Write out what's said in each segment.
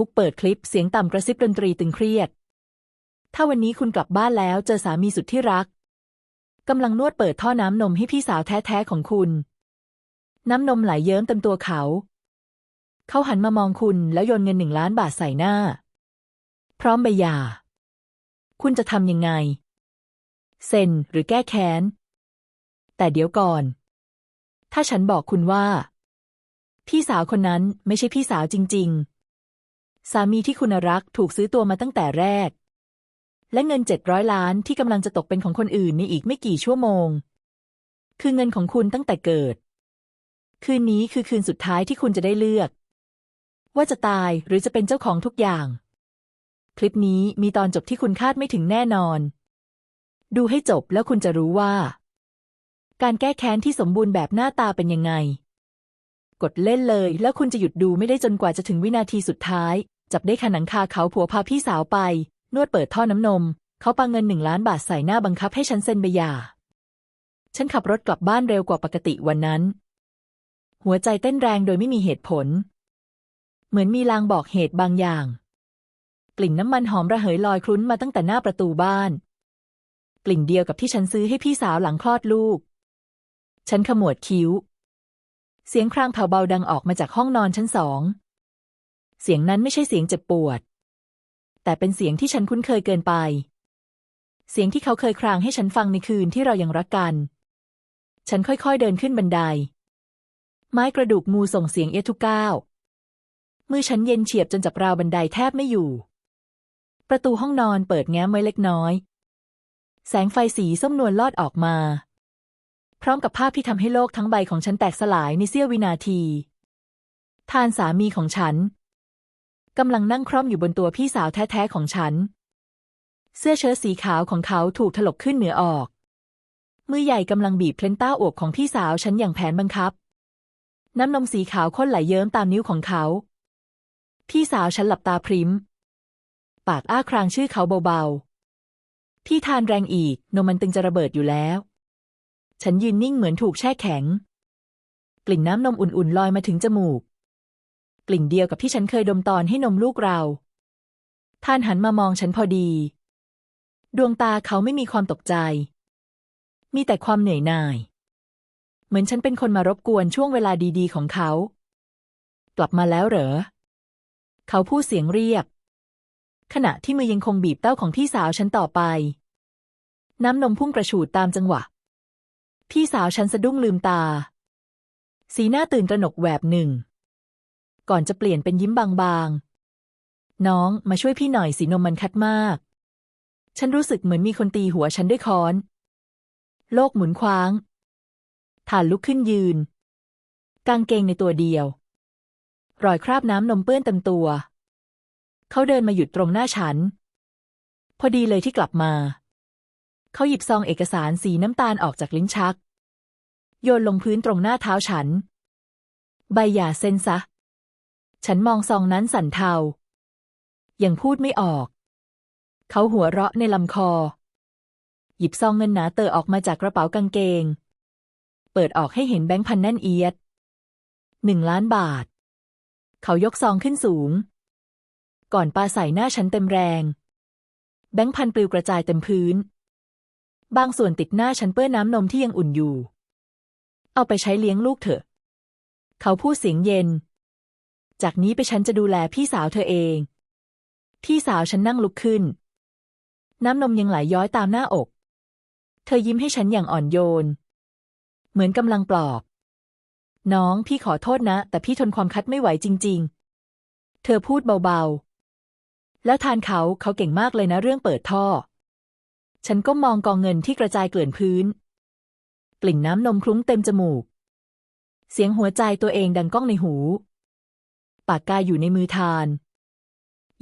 ฮุกเปิดคลิปเสียงต่ำกระซิบดนตรีตึงเครียด ถ้าวันนี้คุณกลับบ้านแล้วเจอสามีสุดที่รักกำลังนวดเปิดท่อน้ำนมให้พี่สาวแท้ๆของคุณ น้ำนมไหลเยิ้มเต็มตัวเขา เขาหันมามองคุณแล้วโยนเงินหนึ่งล้านบาทใส่หน้า พร้อมใบหย่า คุณจะทำยังไง เซ็นหรือแก้แค้น แต่เดี๋ยวก่อน ถ้าฉันบอกคุณว่า พี่สาวคนนั้นไม่ใช่พี่สาวจริง ๆ สามีที่คุณรักถูกซื้อตัวมาตั้งแต่แรก และเงินเจ็ดร้อยล้านที่กำลังจะตกเป็นของคนอื่นในอีกไม่กี่ชั่วโมง คือเงินของคุณตั้งแต่เกิด คืนนี้คือคืนสุดท้ายที่คุณจะได้เลือก ว่าจะตายหรือจะเป็นเจ้าของทุกอย่าง คลิปนี้มีตอนจบที่คุณคาดไม่ถึงแน่นอน ดูให้จบแล้วคุณจะรู้ว่า การแก้แค้นที่สมบูรณ์แบบหน้าตาเป็นยังไงกดเล่นเลยแล้วคุณจะหยุดดูไม่ได้จนกว่าจะถึงวินาทีสุดท้าย จับได้ขนังคาเขาผัวพาพี่สาวไป นวดเปิดท่อน้ำนม เขาปาเงินหนึ่งล้านบาทใส่หน้าบังคับให้ฉันเซ็นใบหย่า ฉันขับรถกลับบ้านเร็วกว่าปกติวันนั้น หัวใจเต้นแรงโดยไม่มีเหตุผล เหมือนมีลางบอกเหตุบางอย่าง กลิ่นน้ำมันหอมระเหยลอยคลุ้นมาตั้งแต่หน้าประตูบ้าน กลิ่นเดียวกับที่ฉันซื้อให้พี่สาวหลังคลอดลูก ฉันขมวดคิ้ว เสียงครางเผาเบาดังออกมาจากห้องนอนชั้นสอง เสียงนั้นไม่ใช่เสียงเจ็บปวด แต่เป็นเสียงที่ฉันคุ้นเคยเกินไป เสียงที่เขาเคยครางให้ฉันฟังในคืนที่เรายังรักกัน ฉันค่อยๆเดินขึ้นบันได ไม้กระดูกงูส่งเสียงเอียทุกก้าวมือฉันเย็นเฉียบจนจับราวบันไดแทบไม่อยู่ ประตูห้องนอนเปิดแง้มไว้เล็กน้อย แสงไฟสีส้มนวลลอดออกมา พร้อมกับภาพที่ทำให้โลกทั้งใบของฉันแตกสลายในเสี้ยววินาที ทานสามีของฉัน กำลังนั่งคร่อมอยู่บนตัวพี่สาวแท้ๆของฉัน เสื้อเชิ้ตสีขาวของเขาถูกถลกขึ้นเหนือออก มือใหญ่กำลังบีบเพลนต้าอกของพี่สาวฉันอย่างแผนบังคับ น้ำนมสีขาวข้นไหลเยิ้มตามนิ้วของเขา พี่สาวฉันหลับตาพริม ปากอ้าครางชื่อเขาเบาๆ พี่ทานแรงอีกนมมันตึงจะระเบิดอยู่แล้ว ฉันยืนนิ่งเหมือนถูกแช่แข็ง กลิ่นน้ำนมอุ่นๆลอยมาถึงจมูก กลิ่นเดียวกับที่ฉันเคยดมตอนให้นมลูกเราท่านหันมามองฉันพอดี ดวงตาเขาไม่มีความตกใจ มีแต่ความเหนื่อยหน่าย เหมือนฉันเป็นคนมารบกวนช่วงเวลาดีๆ ของเขา กลับมาแล้วเหรอ เขาพูดเสียงเรียบ ขณะที่มือยังคงบีบเต้าของพี่สาวฉันต่อไป น้ำนมพุ่งกระฉูดตามจังหวะ พี่สาวฉันสะดุ้งลืมตา สีหน้าตื่นตระหนกแวบหนึ่ง ก่อนจะเปลี่ยนเป็นยิ้มบางๆ น้องมาช่วยพี่หน่อยสีนมมันคัดมาก ฉันรู้สึกเหมือนมีคนตีหัวฉันด้วยค้อน โลกหมุนคว้างฐานลุกขึ้นยืน กางเกงในตัวเดียว รอยคราบน้ำนมเปื้อนเต็มตัว เขาเดินมาหยุดตรงหน้าฉัน พอดีเลยที่กลับมา เขาหยิบซองเอกสารสีน้ำตาลออกจากลิ้นชัก โยนลงพื้นตรงหน้าเท้าฉัน ใบหย่าเซ็นซะ ฉันมองซองนั้นสั่นเทา ยังพูดไม่ออก เขาหัวเราะในลำคอ หยิบซองเงินหนาเตอออกมาจากกระเป๋ากางเกง เปิดออกให้เห็นแบงค์พันแน่นเอียด หนึ่งล้านบาท เขายกซองขึ้นสูง ก่อนปาใส่หน้าฉันเต็มแรง แบงค์พันปลิวกระจายเต็มพื้น บางส่วนติดหน้าฉันเปื้อนน้ำนมที่ยังอุ่นอยู่ เอาไปใช้เลี้ยงลูกเถอะ เขาพูดเสียงเย็น จากนี้ไปฉันจะดูแลพี่สาวเธอเอง พี่สาวฉันนั่งลุกขึ้น น้ำนมยังไหลยย้อยตามหน้าอก เธอยิ้มให้ฉันอย่างอ่อนโยน เหมือนกำลังปลอบ น้องพี่ขอโทษนะ แต่พี่ทนความคัดไม่ไหวจริง ๆ เธอพูดเบาๆ แล้วทานเขาเขาเก่งมากเลยนะเรื่องเปิดท่อ ฉันก็มองกองเงินที่กระจายเกลื่อนพื้น กลิ่นน้ำนมคลุ้งเต็มจมูก เสียงหัวใจตัวเองดังก้องในหู ปากกาอยู่ในมือทาน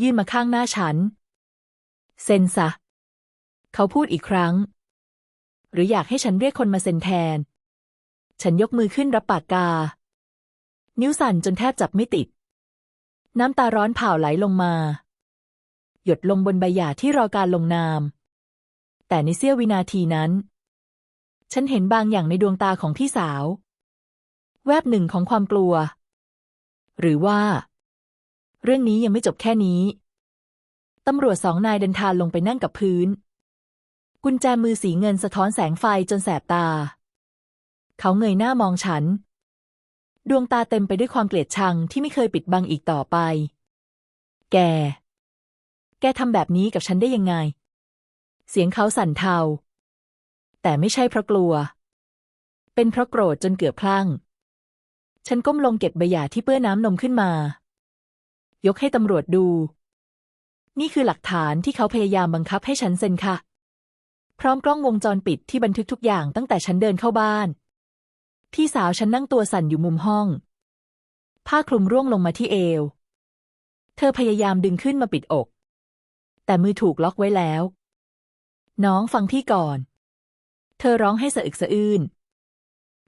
ยื่นมาข้างหน้าฉัน เซ็นซะ เขาพูดอีกครั้ง หรืออยากให้ฉันเรียกคนมาเซ็นแทน ฉันยกมือขึ้นรับปากกา นิ้วสั่นจนแทบจับไม่ติด น้ำตาร้อนเผาไหลลงมา หยดลงบนใบหย่าที่รอการลงนาม แต่ในเสี้ยววินาทีนั้น ฉันเห็นบางอย่างในดวงตาของพี่สาว แวบหนึ่งของความกลัว หรือว่า เรื่องนี้ยังไม่จบแค่นี้ ตำรวจสองนายเดินทางลงไปนั่งกับพื้น กุญแจมือสีเงินสะท้อนแสงไฟจนแสบตา เขาเงยหน้ามองฉัน ดวงตาเต็มไปด้วยความเกลียดชังที่ไม่เคยปิดบังอีกต่อไป แก แกทำแบบนี้กับฉันได้ยังไง เสียงเขาสั่นเทา แต่ไม่ใช่เพราะกลัว เป็นเพราะโกรธจนเกือบคลั่ง ฉันก้มลงเก็บใบหย่าที่เปื้อนน้ำนมขึ้นมา ยกให้ตำรวจดู นี่คือหลักฐานที่เขาพยายามบังคับให้ฉันเซ็นค่ะ พร้อมกล้องวงจรปิดที่บันทึกทุกอย่างตั้งแต่ฉันเดินเข้าบ้าน พี่สาวฉันนั่งตัวสั่นอยู่มุมห้อง ผ้าคลุมร่วงลงมาที่เอว เธอพยายามดึงขึ้นมาปิดอก แต่มือถูกล็อกไว้แล้ว น้องฟังพี่ก่อน เธอร้องให้สะอึกสะอื้น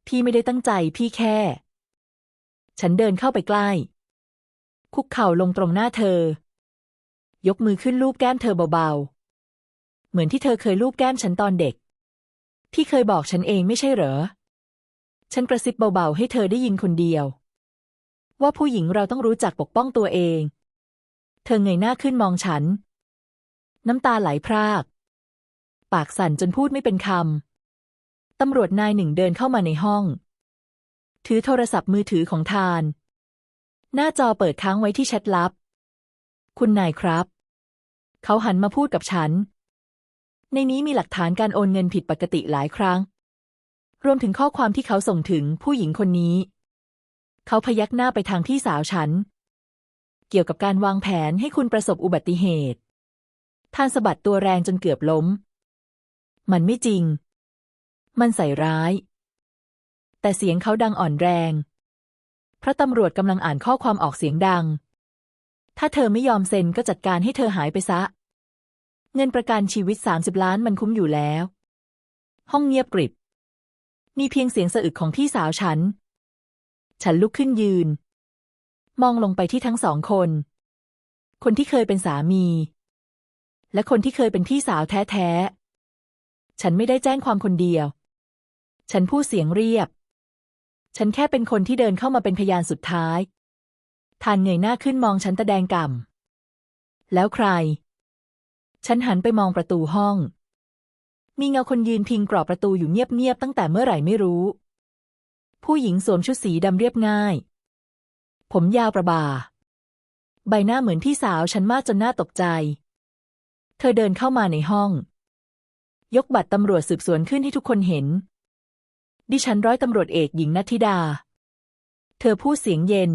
พี่ไม่ได้ตั้งใจพี่แค่ ฉันเดินเข้าไปใกล้ คุกเข่าลงตรงหน้าเธอ ยกมือขึ้นลูบแก้มเธอเบาๆ เหมือนที่เธอเคยลูบแก้มฉันตอนเด็กพี่เคยบอกฉันเองไม่ใช่เหรอ ฉันกระซิบเบาๆ ให้เธอได้ยินคนเดียว ว่าผู้หญิงเราต้องรู้จักปกป้องตัวเอง เธอเงยหน้าขึ้นมองฉัน น้ำตาไหลพราก ปากสั่นจนพูดไม่เป็นคำตำรวจนายหนึ่งเดินเข้ามาในห้อง ถือโทรศัพท์มือถือของทาน หน้าจอเปิดค้างไว้ที่แชทลับ คุณนายครับ เขาหันมาพูดกับฉัน ในนี้มีหลักฐานการโอนเงินผิดปกติหลายครั้ง รวมถึงข้อความที่เขาส่งถึงผู้หญิงคนนี้ เขาพยักหน้าไปทางพี่สาวฉัน เกี่ยวกับการวางแผนให้คุณประสบอุบัติเหตุท่านสะบัดตัวแรงจนเกือบล้ม มันไม่จริง มันใส่ร้าย แต่เสียงเขาดังอ่อนแรง เพราะตำรวจกำลังอ่านข้อความออกเสียงดัง ถ้าเธอไม่ยอมเซ็นก็จัดการให้เธอหายไปซะ เงินประกันชีวิตสามสิบล้านมันคุ้มอยู่แล้ว ห้องเงียบกริบ มีเพียงเสียงสะอึกของพี่สาวฉัน ฉันลุกขึ้นยืน มองลงไปที่ทั้งสองคน คนที่เคยเป็นสามี และคนที่เคยเป็นพี่สาวแท้ๆ ฉันไม่ได้แจ้งความคนเดียวฉันพูดเสียงเรียบ ฉันแค่เป็นคนที่เดินเข้ามาเป็นพยานสุดท้ายทานเงยหน้าขึ้นมองฉันตะแดงก่ำแล้วใคร ฉันหันไปมองประตูห้อง มีเงาคนยืนพิงกรอบประตูอยู่เงียบๆตั้งแต่เมื่อไหร่ไม่รู้ ผู้หญิงสวมชุดสีดำเรียบง่าย ผมยาวประบา ใบหน้าเหมือนพี่สาวฉันมากจนน่าตกใจ เธอเดินเข้ามาในห้อง ยกบัตรตำรวจสืบสวนขึ้นให้ทุกคนเห็น ดิฉันร้อยตำรวจเอกหญิงนัทิดา เธอพูดเสียงเย็น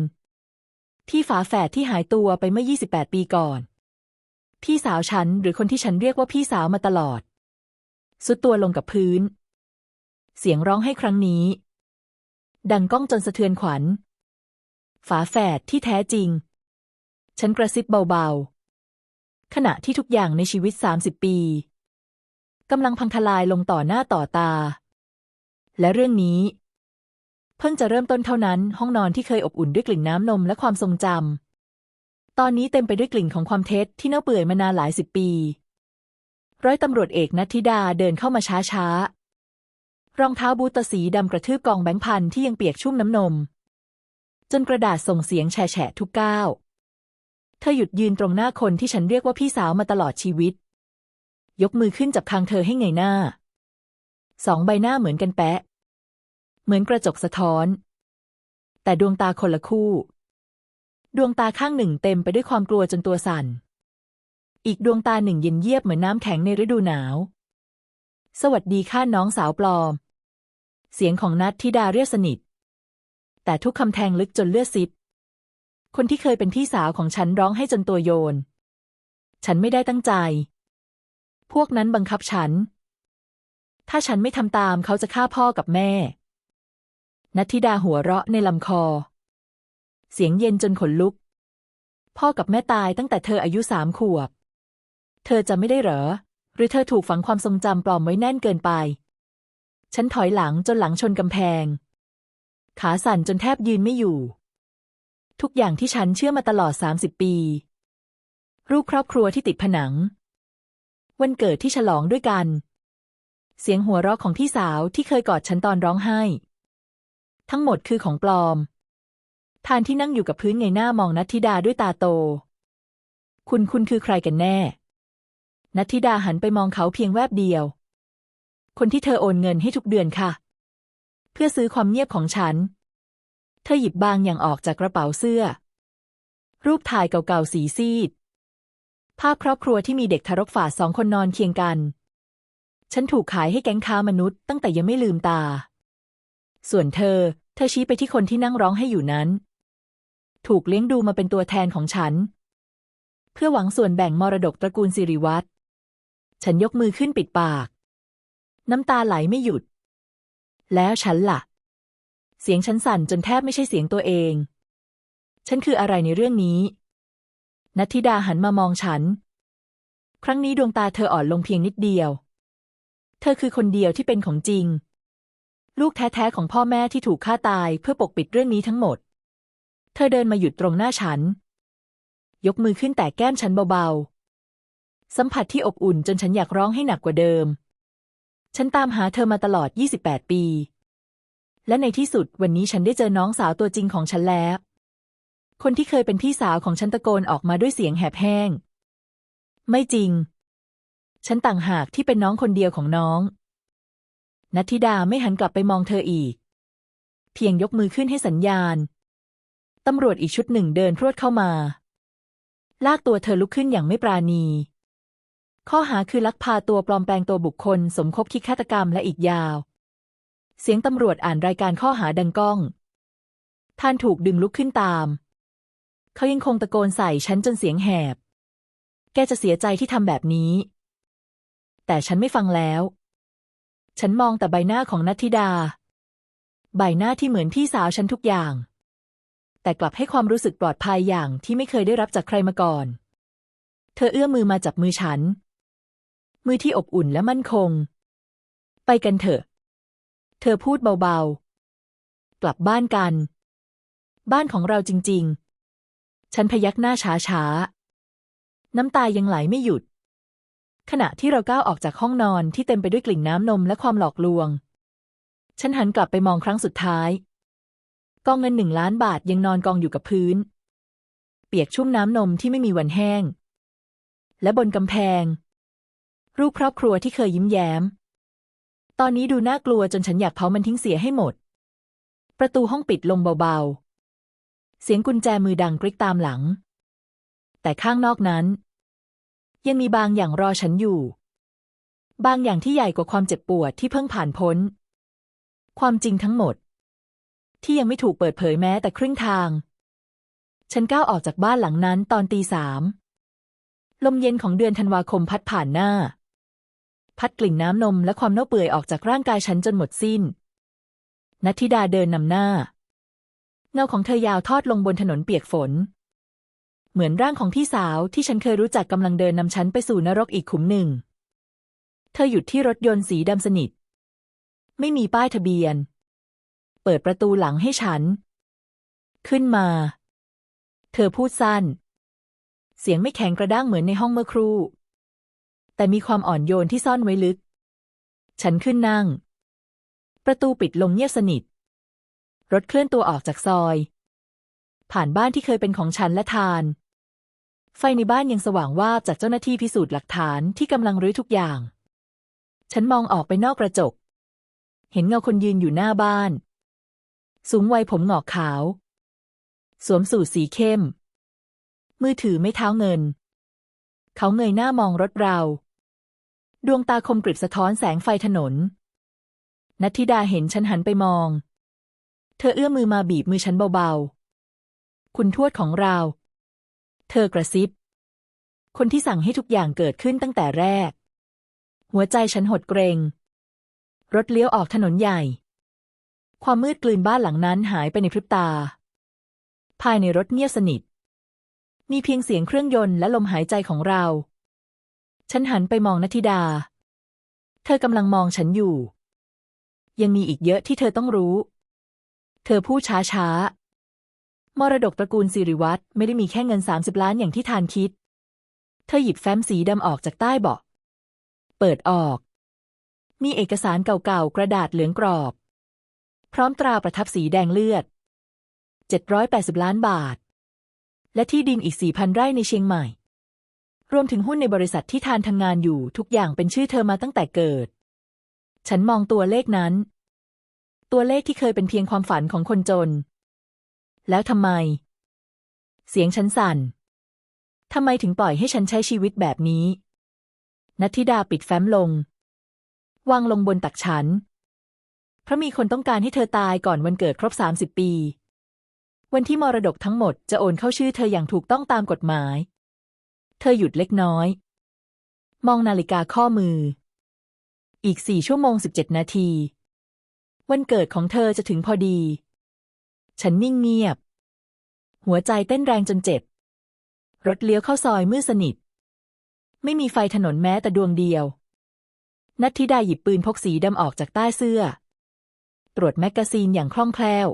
ที่ฝาแฝดที่หายตัวไปเมื่อ 28 ปีก่อน พี่สาวฉันหรือคนที่ฉันเรียกว่าพี่สาวมาตลอด สุดตัวลงกับพื้น เสียงร้องให้ครั้งนี้ ดังก้องจนสะเทือนขวัญ ฝาแฝดที่แท้จริง ฉันกระซิบเบาๆ ขณะที่ทุกอย่างในชีวิต 30 ปีกำลังพังทลายลงต่อหน้าต่อตา และเรื่องนี้ เพิ่งจะเริ่มต้นเท่านั้น ห้องนอนที่เคยอบอุ่นด้วยกลิ่นน้ำนมและความทรงจำตอนนี้เต็มไปด้วยกลิ่นของความเท็จที่เน่าเปื่อยมานานหลายสิบปี ร้อยตำรวจเอกนัทธิดาเดินเข้ามาช้าๆ รองเท้าบูตสีดำกระทืบกองแบงค์พันที่ยังเปียกชุ่มน้ำนม จนกระดาษส่งเสียงแฉะทุกก้าวเธอหยุดยืนตรงหน้าคนที่ฉันเรียกว่าพี่สาวมาตลอดชีวิต ยกมือขึ้นจับคางเธอให้เงยหน้า สองใบหน้าเหมือนกันแปะ เหมือนกระจกสะท้อน แต่ดวงตาคนละคู่ ดวงตาข้างหนึ่งเต็มไปด้วยความกลัวจนตัวสั่น อีกดวงตาหนึ่งเย็นเยียบเหมือนน้ำแข็งในฤดูหนาว สวัสดีค่ะน้องสาวปลอม เสียงของนัทธิดาเรียกสนิท แต่ทุกคำแทงลึกจนเลือดซิบ คนที่เคยเป็นพี่สาวของฉันร้องให้จนตัวโยน ฉันไม่ได้ตั้งใจ พวกนั้นบังคับฉัน ถ้าฉันไม่ทำตามเขาจะฆ่าพ่อกับแม่นัทธิดาหัวเราะในลำคอ เสียงเย็นจนขนลุก พ่อกับแม่ตายตั้งแต่เธออายุสามขวบ เธอจะไม่ได้เหรอ หรือเธอถูกฝังความทรงจำปลอมไว้แน่นเกินไป ฉันถอยหลังจนหลังชนกำแพง ขาสั่นจนแทบยืนไม่อยู่ ทุกอย่างที่ฉันเชื่อมาตลอดสามสิบปี รูปครอบครัวที่ติดผนัง วันเกิดที่ฉลองด้วยกัน เสียงหัวเราะของพี่สาวที่เคยกอดฉันตอนร้องไห้ ทั้งหมดคือของปลอม ทานที่นั่งอยู่กับพื้นเงหน้ามองนัทธิดาด้วยตาโต คุณคุณคือใครกันแน่ นัทธิดาหันไปมองเขาเพียงแวบเดียว คนที่เธอโอนเงินให้ทุกเดือนค่ะ เพื่อซื้อความเงียบของฉัน เธอหยิบบางอย่างออกจากกระเป๋าเสื้อ รูปถ่ายเก่าๆสีซีด ภาพครอบครัวที่มีเด็กทารกฝาสองคนนอนเคียงกัน ฉันถูกขายให้แก๊งค้ามนุษย์ตั้งแต่ยังไม่ลืมตา ส่วนเธอ เธอชี้ไปที่คนที่นั่งร้องให้อยู่นั้น ถูกเลี้ยงดูมาเป็นตัวแทนของฉัน เพื่อหวังส่วนแบ่งมรดกตระกูลสิริวัตรฉันยกมือขึ้นปิดปาก น้ำตาไหลไม่หยุด แล้วฉันล่ะ เสียงฉันสั่นจนแทบไม่ใช่เสียงตัวเอง ฉันคืออะไรในเรื่องนี้นัทธิดาหันมามองฉัน ครั้งนี้ดวงตาเธออ่อนลงเพียงนิดเดียว เธอคือคนเดียวที่เป็นของจริง ลูกแท้ๆของพ่อแม่ที่ถูกฆ่าตายเพื่อปกปิดเรื่องนี้ทั้งหมด เธอเดินมาหยุดตรงหน้าฉัน ยกมือขึ้นแต่แก้มฉันเบาๆ สัมผัสที่อบอุ่นจนฉันอยากร้องให้หนักกว่าเดิม ฉันตามหาเธอมาตลอด 28 ปี และในที่สุดวันนี้ฉันได้เจอน้องสาวตัวจริงของฉันแล้ว คนที่เคยเป็นพี่สาวของฉันตะโกนออกมาด้วยเสียงแหบแห้ง ไม่จริง ฉันต่างหากที่เป็นน้องคนเดียวของน้อง นัทธิดาไม่หันกลับไปมองเธออีก เพียงยกมือขึ้นให้สัญญาณ ตำรวจอีกชุดหนึ่งเดินพรวดเข้ามา ลากตัวเธอลุกขึ้นอย่างไม่ปราณี ข้อหาคือลักพาตัวปลอมแปลงตัวบุคคล สมคบคิดฆาตกรรมและอีกยาว เสียงตำรวจอ่านรายการข้อหาดังก้องท่านถูกดึงลุกขึ้นตาม เขายังคงตะโกนใส่ฉันจนเสียงแหบ แกจะเสียใจที่ทำแบบนี้ แต่ฉันไม่ฟังแล้ว ฉันมองแต่ใบหน้าของนัทธิดา ใบหน้าที่เหมือนพี่สาวฉันทุกอย่าง แต่กลับให้ความรู้สึกปลอดภัยอย่างที่ไม่เคยได้รับจากใครมาก่อน เธอเอื้อมมือมาจับมือฉัน มือที่อบอุ่นและมั่นคง ไปกันเถอะ เธอพูดเบาๆ กลับบ้านกัน บ้านของเราจริง ๆ ฉันพยักหน้าช้าๆ น้ำตายังไหลไม่หยุด ขณะที่เราก้าวออกจากห้องนอนที่เต็มไปด้วยกลิ่นน้ำนมและความหลอกลวง ฉันหันกลับไปมองครั้งสุดท้าย กองเงินหนึ่งล้านบาทยังนอนกองอยู่กับพื้น เปียกชุ่มน้ำนมที่ไม่มีวันแห้ง และบนกำแพง รูปครอบครัวที่เคยยิ้มแย้ม ตอนนี้ดูน่ากลัวจนฉันอยากเผามันทิ้งเสียให้หมด ประตูห้องปิดลงเบาๆ เสียงกุญแจมือดังกริกตามหลัง แต่ข้างนอกนั้น ยังมีบางอย่างรอฉันอยู่ บางอย่างที่ใหญ่กว่าความเจ็บปวดที่เพิ่งผ่านพ้น ความจริงทั้งหมด ที่ยังไม่ถูกเปิดเผยแม้แต่ครึ่งทาง ฉันก้าวออกจากบ้านหลังนั้นตอนตีสามลมเย็นของเดือนธันวาคมพัดผ่านหน้า พัดกลิ่นน้ำนมและความเน่าเปื่อยออกจากร่างกายฉันจนหมดสิ้นนัทธิดาเดินนำหน้า เงาของเธอยาวทอดลงบนถนนเปียกฝน เหมือนร่างของพี่สาวที่ฉันเคยรู้จักกำลังเดินนำฉันไปสู่นรกอีกขุมหนึ่ง เธอหยุดที่รถยนต์สีดำสนิท ไม่มีป้ายทะเบียน เปิดประตูหลังให้ฉัน ขึ้นมา เธอพูดสั้น เสียงไม่แข็งกระด้างเหมือนในห้องเมื่อครู่ แต่มีความอ่อนโยนที่ซ่อนไว้ลึก ฉันขึ้นนั่ง ประตูปิดลงเงียบสนิท รถเคลื่อนตัวออกจากซอยผ่านบ้านที่เคยเป็นของฉันและทาน ไฟในบ้านยังสว่างว่าจากเจ้าหน้าที่พิสูจน์หลักฐานที่กำลังรื้อทุกอย่าง ฉันมองออกไปนอกกระจก เห็นเงาคนยืนอยู่หน้าบ้าน สูงวัยผมหงอกขาว สวมสูทสีเข้ม มือถือไม่เท้าเงิน เขาเงยหน้ามองรถเรา ดวงตาคมกริบสะท้อนแสงไฟถนน นัทธิดาเห็นฉันหันไปมอง เธอเอื้อมมือมาบีบมือฉันเบาๆ คุณทวดของเรา เธอกระซิบ คนที่สั่งให้ทุกอย่างเกิดขึ้นตั้งแต่แรก หัวใจฉันหดเกรง รถเลี้ยวออกถนนใหญ่ ความมืดกลืนบ้านหลังนั้นหายไปในพริบตา ภายในรถเงียบสนิท มีเพียงเสียงเครื่องยนต์และลมหายใจของเรา ฉันหันไปมองนัทิดา เธอกำลังมองฉันอยู่ ยังมีอีกเยอะที่เธอต้องรู้ เธอพูดช้าช้า มรดกตระกูลสิริวัตรไม่ได้มีแค่เงินสามสิบล้านอย่างที่ทานคิด เธอหยิบแฟ้มสีดำออกจากใต้เบาะ เปิดออก มีเอกสารเก่าๆ กระดาษเหลืองกรอบ พร้อมตราประทับสีแดงเลือด 780 ล้านบาท และที่ดินอีก 4,000 ไร่ในเชียงใหม่ รวมถึงหุ้นในบริษัทที่ทานทำงานอยู่ทุกอย่างเป็นชื่อเธอมาตั้งแต่เกิด ฉันมองตัวเลขนั้น ตัวเลขที่เคยเป็นเพียงความฝันของคนจน แล้วทำไม เสียงฉันสั่น ทำไมถึงปล่อยให้ฉันใช้ชีวิตแบบนี้นัทธิดาปิดแฟ้มลง วางลงบนตักฉัน เพราะมีคนต้องการให้เธอตายก่อนวันเกิดครบ30ปี วันที่มรดกทั้งหมดจะโอนเข้าชื่อเธออย่างถูกต้องตามกฎหมาย เธอหยุดเล็กน้อย มองนาฬิกาข้อมือ อีกสี่ชั่วโมงสิบเจ็ดนาที วันเกิดของเธอจะถึงพอดี ฉันนิ่งเงียบ หัวใจเต้นแรงจนเจ็บ รถเลี้ยวเข้าซอยมืดสนิท ไม่มีไฟถนนแม้แต่ดวงเดียว นัทธิดาหยิบปืนพกสีดำออกจากใต้เสื้อ ตรวจแมกกาซีนอย่างคล่องแคล่ว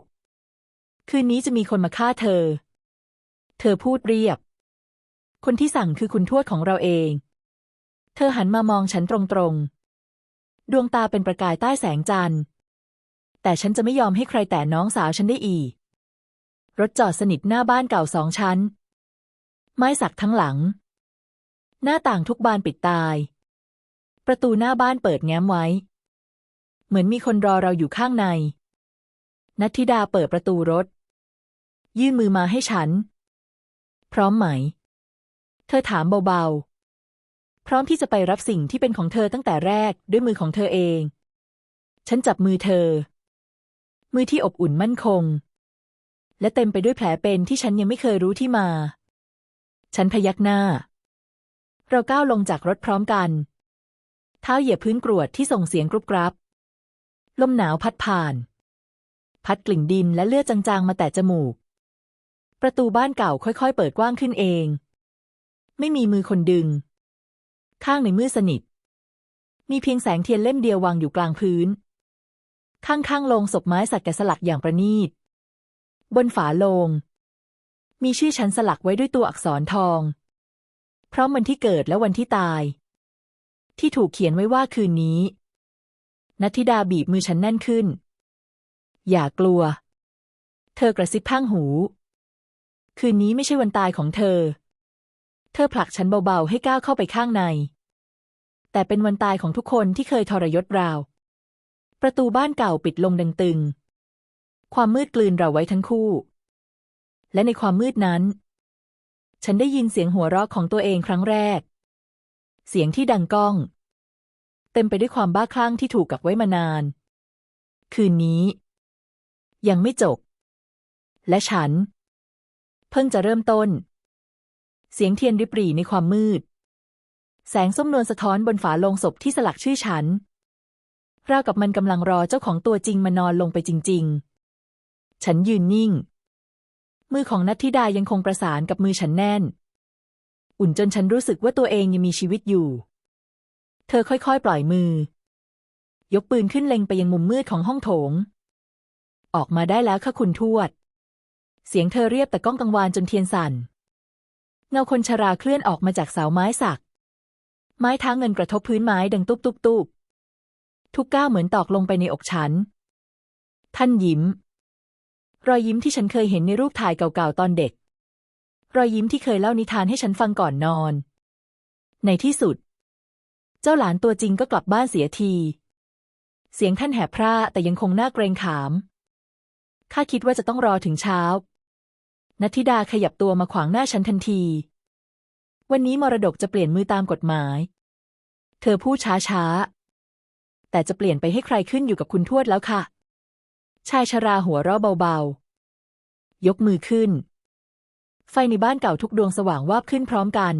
คืนนี้จะมีคนมาฆ่าเธอ เธอพูดเรียบ คนที่สั่งคือคุณทวดของเราเอง เธอหันมามองฉันตรงๆ ดวงตาเป็นประกายใต้แสงจันทร์ แต่ฉันจะไม่ยอมให้ใครแตะน้องสาวฉันได้อีก รถจอดสนิทหน้าบ้านเก่าสองชั้น ไม้สักทั้งหลัง หน้าต่างทุกบานปิดตาย ประตูหน้าบ้านเปิดแง้มไว้ เหมือนมีคนรอเราอยู่ข้างใน นัทธิดาเปิดประตูรถ ยื่นมือมาให้ฉัน พร้อมไหม เธอถามเบาๆ พร้อมที่จะไปรับสิ่งที่เป็นของเธอตั้งแต่แรกด้วยมือของเธอเองฉันจับมือเธอ มือที่อบอุ่นมั่นคง และเต็มไปด้วยแผลเป็นที่ฉันยังไม่เคยรู้ที่มา ฉันพยักหน้า เราก้าวลงจากรถพร้อมกัน เท้าเหยียบพื้นกรวดที่ส่งเสียงกรุบกรับ ลมหนาวพัดผ่าน พัดกลิ่นดินและเลือดจางๆมาแต่จมูก ประตูบ้านเก่าค่อยๆ เปิดกว้างขึ้นเอง ไม่มีมือคนดึง ข้างในมืดสนิท มีเพียงแสงเทียนเล่มเดียววางอยู่กลางพื้น ข้างๆโลงศพไม้สักแกะสลักอย่างประณีต บนฝาโลง มีชื่อฉันสลักไว้ด้วยตัวอักษรทองพร้อมวันที่เกิดและวันที่ตาย ที่ถูกเขียนไว้ว่าคืนนี้นัทธิดาบีบมือฉันแน่นขึ้น อย่ากลัว เธอกระซิบข้างหู คืนนี้ไม่ใช่วันตายของเธอ เธอผลักฉันเบาๆให้ก้าวเข้าไปข้างใน แต่เป็นวันตายของทุกคนที่เคยทรยศเรา ประตูบ้านเก่าปิดลงดังตึง ความมืดกลืนเราไว้ทั้งคู่ และในความมืดนั้น ฉันได้ยินเสียงหัวเราะของตัวเองครั้งแรก เสียงที่ดังก้อง เต็มไปด้วยความบ้าคลั่งที่ถูกกักไว้มานาน คืนนี้ ยังไม่จบ และฉัน เพิ่งจะเริ่มต้น เสียงเทียนริบหรี่ในความมืด แสงส้มนวลสะท้อนบนฝาโลงศพที่สลักชื่อฉัน ราวกับมันกำลังรอเจ้าของตัวจริงมานอนลงไปจริง ๆ ฉันยืนนิ่ง มือของนัทธิดายังคงประสานกับมือฉันแน่น อุ่นจนฉันรู้สึกว่าตัวเองยังมีชีวิตอยู่ เธอค่อยๆ ปล่อยมือ ยกปืนขึ้นเล็งไปยังมุมมืดของห้องโถง ออกมาได้แล้วค่ะคุณทวด เสียงเธอเรียบแต่ก้องกังวานจนเทียนสั่น เงาคนชราเคลื่อนออกมาจากเสาไม้สัก ไม้ท้าเงินกระทบพื้นไม้ดังตุบตุบตุบ ทุกก้าวเหมือนตอกลงไปในอกฉัน ท่านยิ้ม รอยยิ้มที่ฉันเคยเห็นในรูปถ่ายเก่าๆตอนเด็ก รอยยิ้มที่เคยเล่านิทานให้ฉันฟังก่อนนอน ในที่สุด เจ้าหลานตัวจริงก็กลับบ้านเสียที เสียงท่านแหบพร่าแต่ยังคงน่าเกรงขาม ข้าคิดว่าจะต้องรอถึงเช้านัทธิดาขยับตัวมาขวางหน้าฉันทันที วันนี้มรดกจะเปลี่ยนมือตามกฎหมาย เธอพูดช้าๆ แต่จะเปลี่ยนไปให้ใครขึ้นอยู่กับคุณทวดแล้วค่ะ ชายชราหัวเราะเบาๆ ยกมือขึ้น ไฟในบ้านเก่าทุกดวงสว่างวาบขึ้นพร้อมกัน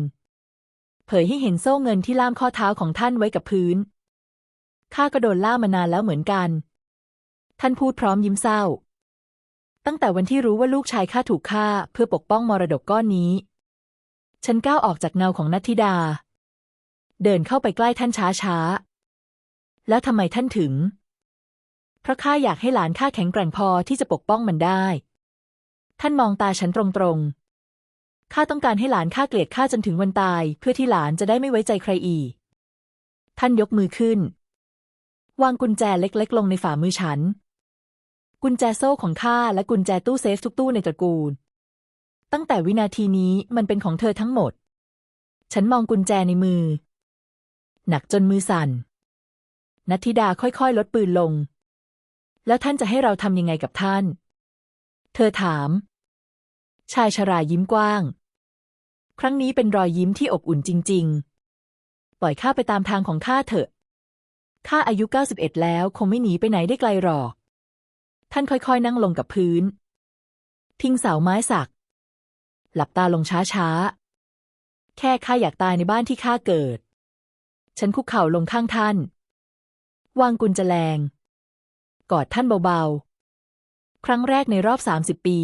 เผยให้เห็นโซ่เงินที่ล่ามข้อเท้าของท่านไว้กับพื้น ข้าก็โดนล่ามานานแล้วเหมือนกัน ท่านพูดพร้อมยิ้มเศร้า ตั้งแต่วันที่รู้ว่าลูกชายข้าถูกฆ่าเพื่อปกป้องมรดกก้อนนี้ ฉันก้าวออกจากเงาของนัทธิดา เดินเข้าไปใกล้ท่านช้าๆ แล้วทำไมท่านถึง เพราะข้าอยากให้หลานข้าแข็งแกร่งพอที่จะปกป้องมันได้ ท่านมองตาฉันตรงๆ ข้าต้องการให้หลานข้าเกลียดข้าจนถึงวันตาย เพื่อที่หลานจะได้ไม่ไว้ใจใครอีก ท่านยกมือขึ้น วางกุญแจเล็กๆ ลงในฝ่ามือฉัน กุญแจโซ่ของข้าและกุญแจตู้เซฟทุกตู้ในตระกูล ตั้งแต่วินาทีนี้มันเป็นของเธอทั้งหมด ฉันมองกุญแจในมือ หนักจนมือสั่น นัทธิดาค่อยๆ ลดปืนลง แล้วท่านจะให้เราทำยังไงกับท่าน เธอถาม ชายชรายิ้มกว้าง ครั้งนี้เป็นรอยยิ้มที่อบอุ่นจริง ๆ ปล่อยข้าไปตามทางของข้าเถอะ ข้าอายุ 91 แล้วคงไม่หนีไปไหนได้ไกลหรอก ท่านค่อยๆ นั่งลงกับพื้น ทิ้งเสาไม้สัก หลับตาลงช้าๆ แค่ข้าอยากตายในบ้านที่ข้าเกิด ฉันคุกเข่าลงข้างท่าน วางกุญแจแลงกอดท่านเบาๆ ครั้งแรกในรอบสามสิบปี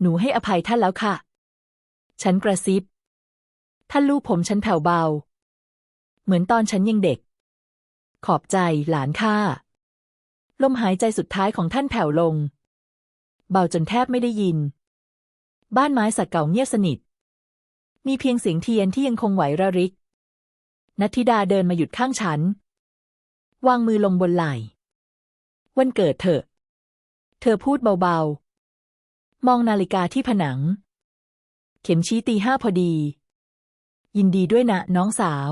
หนูให้อภัยท่านแล้วค่ะ ฉันกระซิบ ท่านลูกผมฉันแผ่วเบา เหมือนตอนฉันยังเด็ก ขอบใจหลานข้า ลมหายใจสุดท้ายของท่านแผ่วลง เบาจนแทบไม่ได้ยิน บ้านไม้สักเก่าเงียบสนิท มีเพียงเสียงเทียนที่ยังคงไหวระริกนัทธิดาเดินมาหยุดข้างฉัน วางมือลงบนไหล่ วันเกิดเถอเธอพูดเบาๆ มองนาฬิกาที่ผนัง เข็มชี้ตีห้าพอดี ยินดีด้วยนะน้องสาว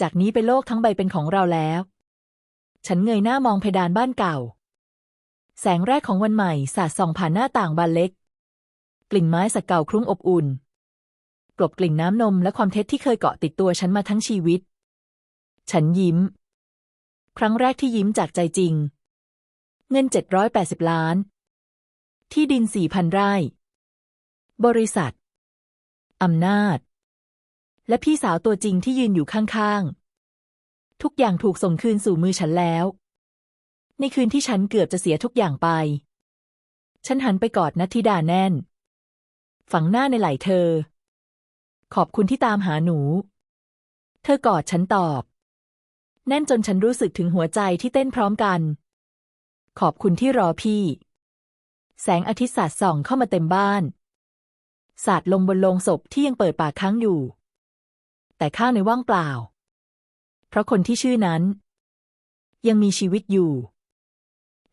จากนี้ไปโลกทั้งใบเป็นของเราแล้ว ฉันเงยหน้ามองเพดานบ้านเก่า แสงแรกของวันใหม่สาดส่องผ่านหน้าต่างบานเล็ก กลิ่นไม้สักเก่าคลุ้งอบอุ่นกลบกลิ่นน้ำนมและความเท็จที่เคยเกาะติดตัวฉันมาทั้งชีวิต ฉันยิ้ม ครั้งแรกที่ยิ้มจากใจจริง เงิน 780 ล้าน ที่ดิน 4,000 ไร่ บริษัท อำนาจ และพี่สาวตัวจริงที่ยืนอยู่ข้างๆ ทุกอย่างถูกส่งคืนสู่มือฉันแล้ว ในคืนที่ฉันเกือบจะเสียทุกอย่างไป ฉันหันไปกอดนัทธิดาแน่น ฝังหน้าในไหล่เธอ ขอบคุณที่ตามหาหนู เธอกอดฉันตอบ แน่นจนฉันรู้สึกถึงหัวใจที่เต้นพร้อมกัน ขอบคุณที่รอพี่ แสงอาทิตย์สาดส่องเข้ามาเต็มบ้าน สาดลงบนโลงศพที่ยังเปิดปากค้างอยู่ แต่ข้างในว่างเปล่า เพราะคนที่ชื่อนั้น ยังมีชีวิตอยู่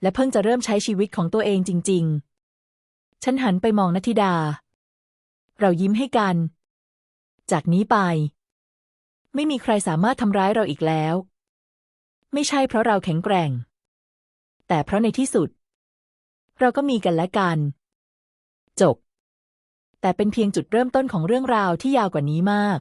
และเพิ่งจะเริ่มใช้ชีวิตของตัวเองจริง ๆ ฉันหันไปมองนัทธิดา เรายิ้มให้กัน จากนี้ไป ไม่มีใครสามารถทำร้ายเราอีกแล้ว ไม่ใช่เพราะเราแข็งแกร่ง แต่เพราะในที่สุด เราก็มีกันและกัน จบ แต่เป็นเพียงจุดเริ่มต้นของเรื่องราวที่ยาวกว่านี้มาก